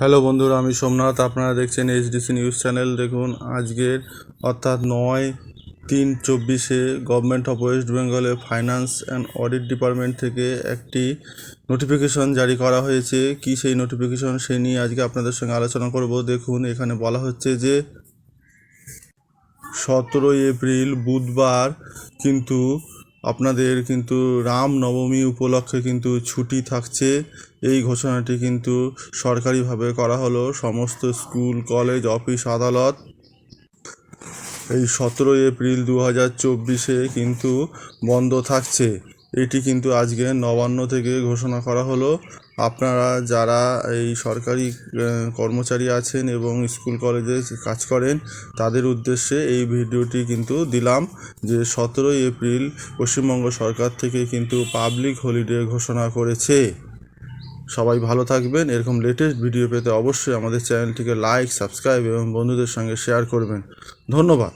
Hello বন্ধুরা, আমি সোমনাথ, আপনারা দেখছেন এইচডিসি নিউজ চ্যানেল দেখুন, আজকের অর্থাৎ নয় তিন চব্বিশে গভর্নমেন্ট অফ ওয়েস্ট বেঙ্গলে ফাইন্যান্স অ্যান্ড অডিট ডিপার্টমেন্ট থেকে একটি নোটিফিকেশন জারি করা হয়েছে। কি সেই নোটিফিকেশন সে নিয়ে আজকে আপনাদের সঙ্গে আলোচনা করব। দেখুন, এখানে বলা হচ্ছে যে, সতেরোই এপ্রিল বুধবার কিন্তু আপনাদের কিন্তু রাম নবমী উপলক্ষে কিন্তু ছুটি থাকছে। এই ঘোষণাটি কিন্তু সরকারিভাবে করা হলো সমস্ত স্কুল, কলেজ, অফিস, আদালত। এই সতেরোই এপ্রিল দু হাজার চব্বিশে কিন্তু বন্ধ থাকছে। এটি কিন্তু আজকে নবান্ন থেকে ঘোষণা করা হলো। আপনারা যারা এই সরকারি কর্মচারী আছেন এবং স্কুল কলেজে কাজ করেন, তাদের উদ্দেশ্যে এই ভিডিওটি কিন্তু দিলাম যে সতেরোই এপ্রিল পশ্চিমবঙ্গ সরকার থেকে কিন্তু পাবলিক হলিডে ঘোষণা করেছে। সবাই ভালো থাকবেন। এরকম লেটেস্ট ভিডিও পেতে অবশ্যই আমাদের চ্যানেলটিকে লাইক সাবস্ক্রাইব এবং বন্ধুদের সঙ্গে শেয়ার করবেন। ধন্যবাদ।